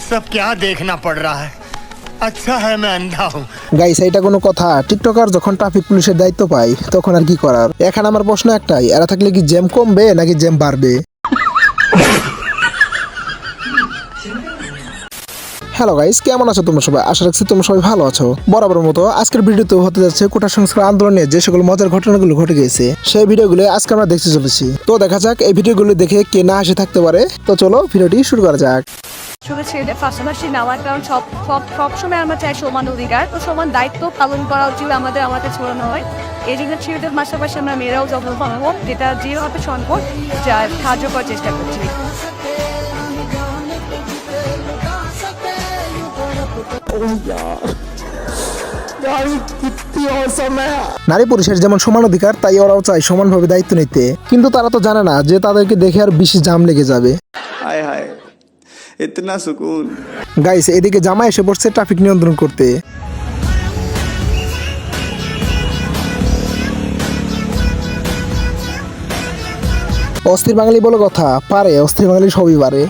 सब क्या देखना पड़ रहा है अच्छा है मैं अंधा हूँ গাইস এটা কোনো কথা টিকটকার যখন ট্রাফিক পুলিশের দায়িত্ব পায় তখন আর কি করার এখন আমার প্রশ্ন একটাই এরা থাকলে কি জ্যাম কমবে নাকি জ্যাম বাড়বে হ্যালো গাইস কেমন আছো তোমরা সবাই আশা রাখছি তোমরা সবাই ভালো আছো বরাবর মতো আজকের ভিডিওতে হতে যাচ্ছে কোটা সংস্কার আন্দোলনে যে সকল মজার ঘটনাগুলো ঘটে গেছে সেই ভিডিওগুলো আজকে আমরা দেখতে চলেছি তো দেখা যাক এই ভিডিওগুলো দেখে কে না হাসে থাকতে পারে তো চলো ভিডিওটি শুরু করা যাক শুধু ছেলেদের পাশাপাশি নেওয়ার কারণ সব সব সবসময় আমরা চাই সমান অধিকার তো সমান দায়িত্ব পালন করা উচিত আমাদের আমাদের ছড়ানো হয়। এই জন্য ছেলেদের পাশাপাশি আমরা মেয়েরাও যত্ন পাবো। যেটা যেভাবে সম্ভব যা সাহায্য করার চেষ্টা করছি। নারী পুরুষের যেমন সমান অধিকার তাই ওরাও চায় সমানভাবে দায়িত্ব নিতে। কিন্তু তারা তো জানে না যে তাদেরকে দেখে আর বেশি জাম লেগে যাবে। ইতনা সুকুন গাইস এদিকে জামা এসে পড়ছে ট্রাফিক নিয়ন্ত্রণ করতে। অস্থির বাঙালি বলে কথা পারে অস্থির বাঙালি সবই পারে।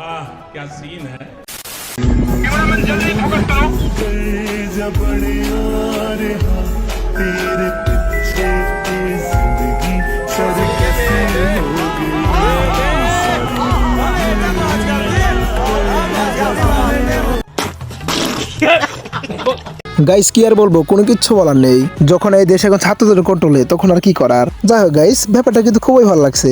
ক্যা সিন হ্যায় গাইস কি আর বলব? কোনো কিচ্ছু বলার নেই। যখন এই দেশে এখন ছাত্রদের কন্ট্রোলে তখন আর কি করার? যাই হোক গাইস ব্যাপারটা কিন্তু খুবই ভালো লাগছে।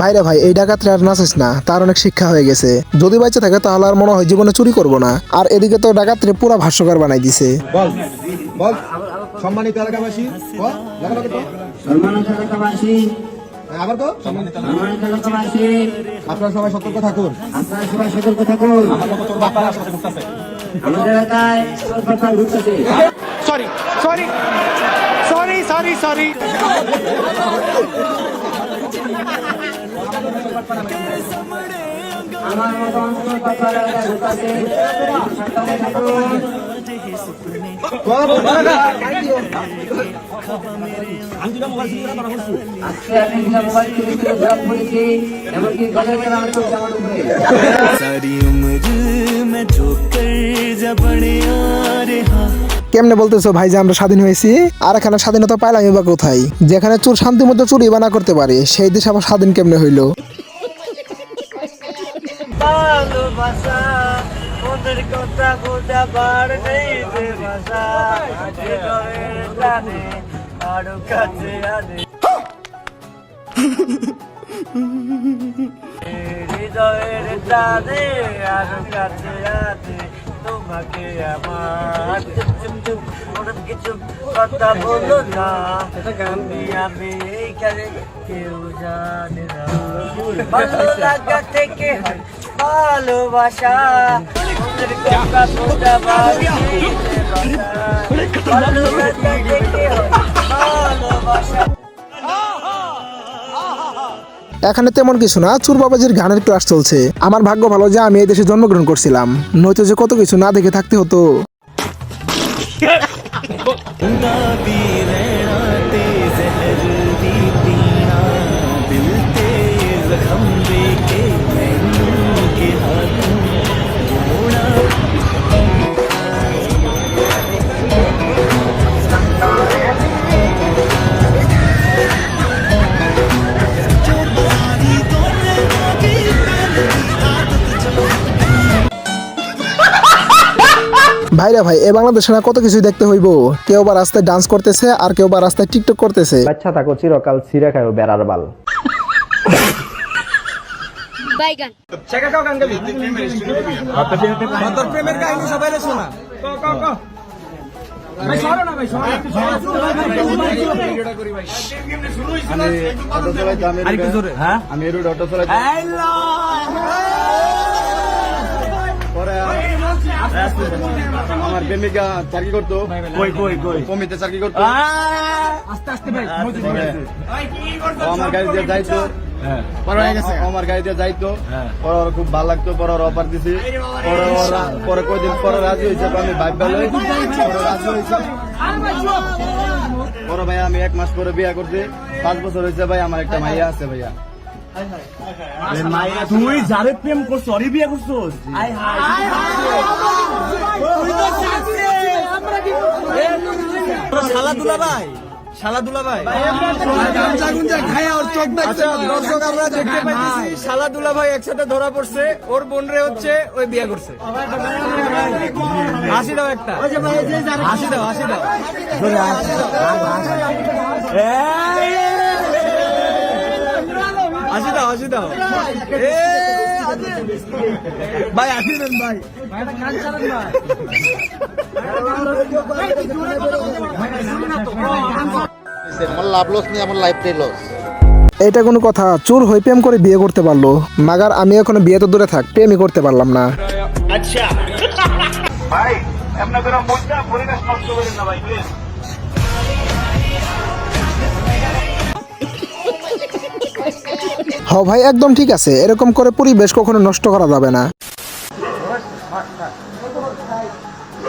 ভাইরা ভাই এই ডাকাত আর নাচিস না তার অনেক শিক্ষা হয়ে গেছে। যদি বাচ্চা থাকে তাহলে আর মনে হয় জীবনে চুরি করব না। আর এদিকে তো ডাকাতরে পুরো ভাষ্যকার বানাই দিছে। বল বল সম্মানিত এলাকাবাসী সম্মানিত এলাকাবাসী। হ্যাঁ, আবার তো সম্মানিত এলাকাবাসী। আপনারা সবাই সতর্ক থাকুন। আপনারা সবাই সতর্ক থাকুন। আমাদের এলাকায় চোর পাচার ঘুরতেছে আমার কেমনে বলতেছো ভাই যে আমরা স্বাধীন হয়েছি? আর এখানে স্বাধীনতা পাইলাম বা কোথায়? যেখানে চোর শান্তি মতো চুরি বানা করতে পারে, সেই দেশে আমার স্বাধীন কেমনে হইল? ভালোবাসা ওদের কথা বোঝাবার নেই যে ভাষা হৃদয়ের টানে আরও কাছে আনে হৃদয়ের টানে আরও কাছে আনে তোমাকে আমার অনেক কিছু কথা বলো না আমি আমি এইখানে কেউ জানে না ভালো লাগা থেকে ভালোবাসা। এখানে তেমন কিছু না চুর বাবাজির গানের ক্লাস চলছে। আমার ভাগ্য ভালো যে আমি এই দেশে জন্মগ্রহণ করছিলাম। নয়তো যে কত কিছু না দেখে থাকতে হতো। ভাইরা ভাই এ বাংলাদেশে না কত কিছু দেখতে হইব? কেউ বা রাস্তায় ডান্স করতেছে আর কেউ বা রাস্তায় টিকটক করতেছে। বাচ্চা থাকো চিরকাল ছিঁড়ে খায়ও বেড়ার বাল। বাইগান তোর প্রেমের কাহিনী সবাই শোনা। আমি অটো চালাই আমার প্রেমিকা চাকরি করতো। কই কই কই? কমিতে চাকরি করতো। আস্তে আস্তে ভাই আমার গাড়ি দিয়ে যাইতো। পরে আমার গাড়ি দিয়ে যাইতো। পরে ওর খুব ভালো লাগতো পরে ওর অফার দিছি। পরে পরে কয়দিন পরে রাজি হয়েছে আমি ভাই পেলে পরে রাজি হয়েছে। পরে ভাই আমি এক মাস পরে বিয়ে করছি। পাঁচ বছর হয়েছে ভাই আমার একটা মাইয়া আছে ভাইয়া। তুই যারে প্রেম করছ অরি বিয়ে করছোস শালা দুলা ভাই শালা দুলা ভাই। দর্শক আমরা দেখতে শালা দুলা একসাথে ধরা পড়ছে ওর বোন রে হচ্ছে ওই বিয়ে করছে। হাসি দাও একটা। হাসি দাও হাসি দাও। হাসি দাও হাসি দাও। ভাই হাসি দেন ভাই। এটা কোনো কথা চোর হয়ে প্রেম করে বিয়ে করতে পারল মাগার আমি এখনও বিয়ে তো দূরে থাক প্রেমই করতে পারলাম না। ভাই আপনার করে মনটা পরিবেশ নষ্ট করেন না ভাই হ ভাই একদম ঠিক আছে এরকম করে পরিবেশ কখনো নষ্ট করা যাবে না।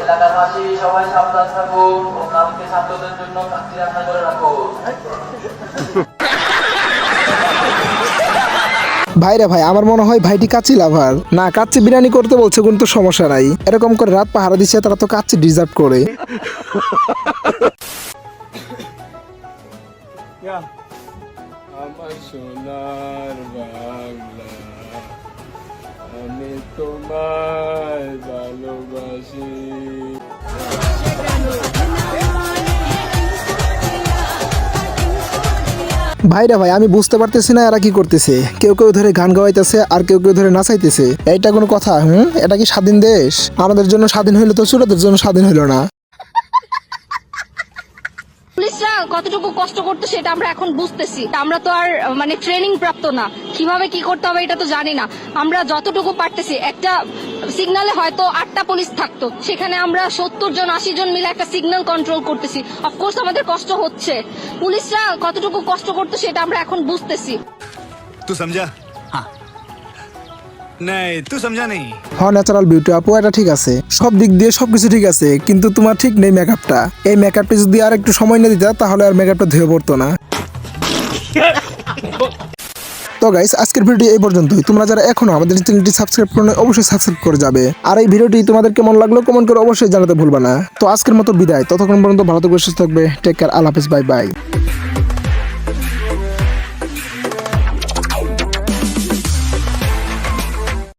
এলাকাবাসী সবাই সাবধান থাকুন ও কালকে ছাত্রদের জন্য কাচ্চি রান্না করে রাখুন ভাইরে ভাই আমার মনে হয় ভাইটি কাচ্চি লাভার। না কাচ্চি বিরিয়ানি করতে বলছে কিন্তু সমস্যা নাই। এরকম করে রাত পাহারা দিচ্ছে তারা তো কাচ্চি ডিজার্ভ করে। আমার সোনার বাংলা আমি তোমায় ভালোবাসি। ভাইরা ভাই, আমি বুঝতে পারতেছি না এরা কি করতেছে। কেউ কেউ ধরে গান গাওয়াইতেছে আর কেউ কেউ ধরে নাচাইতেছে। এটা কোনো কথা, হুম? এটা কি স্বাধীন দেশ? আমাদের জন্য স্বাধীন হইল তো চোরাদের জন্য স্বাধীন হইল না। পুলিশরা কতটুকু কষ্ট করতো সেটা আমরা এখন বুঝতেছি। আমরা তো আর মানে ট্রেনিং প্রাপ্ত না। কীভাবে কি করতে হবে এটা তো জানি না। আমরা যতটুকু পারতেছি, একটা সিগনালে হয়তো আটটা পুলিশ থাকতো। সেখানে আমরা সত্তর জন, আশি জন মিলে একটা সিগন্যাল কন্ট্রোল করতেছি। অফকোর্স আমাদের কষ্ট হচ্ছে। পুলিশরা কতটুকু কষ্ট করতো সেটা আমরা এখন বুঝতেছি। সমঝা नहीं तू समझा नहीं হ ন্যাচারাল বিউটি আপু এটা ঠিক আছে সব দিক দিয়ে সবকিছু ঠিক আছে কিন্তু তোমার ঠিক নেই মেকআপটা এই মেকআপটা যদি আর একটু সময় না দিতা তাহলে আর মেকআপটা ধুয়ে পড়তো না তো গাইস আজকের ভিডিও এই পর্যন্তই তোমরা যারা এখনো আমাদের চ্যানেলটি সাবস্ক্রাইব করো অবশ্যই সাবস্ক্রাইব করে যাবে আর এই ভিডিওটি তোমাদের কেমন লাগলো কমেন্ট করে অবশ্যই জানাতে ভুলবা না তো আজকের মতো বিদায় ততক্ষণ পর্যন্ত ভালো থাকবে সুস্থ থাকবে টেক কেয়ার আল্লাহ হাফেজ বাই বাই